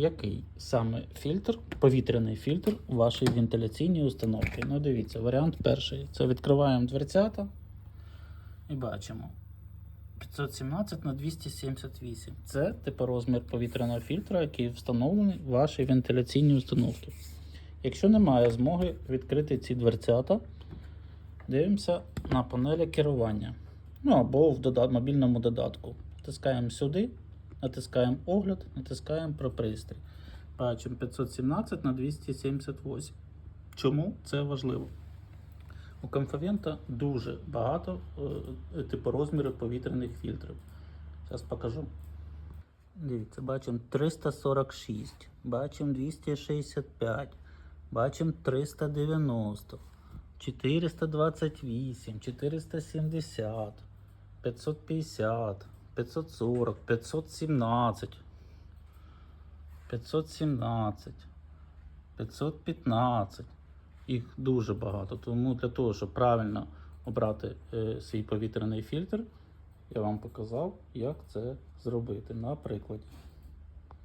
Який саме фільтр, повітряний фільтр у вашій вентиляційній установці? Ну, дивіться, варіант перший. Це відкриваємо дверцята і бачимо. 517 на 278. Це типорозмір повітряного фільтра, який встановлений в вашій вентиляційній установці. Якщо немає змоги відкрити ці дверцята, дивимося на панелі керування. Ну або в дода- мобільному додатку. Натискаємо сюди, натискаємо огляд, натискаємо про пристрій. Бачимо 517 на 278. Чому це важливо? У Комфавента дуже багато е, типу розмірів повітряних фільтрів. Зараз покажу. Дивіться, бачимо 346, бачимо 265, бачимо 390, 428, 470, 550, 540, 517, 517, 515. Їх дуже багато. Тому для того, щоб правильно обрати е, свій повітряний фільтр, я вам показав, як це зробити на прикладі.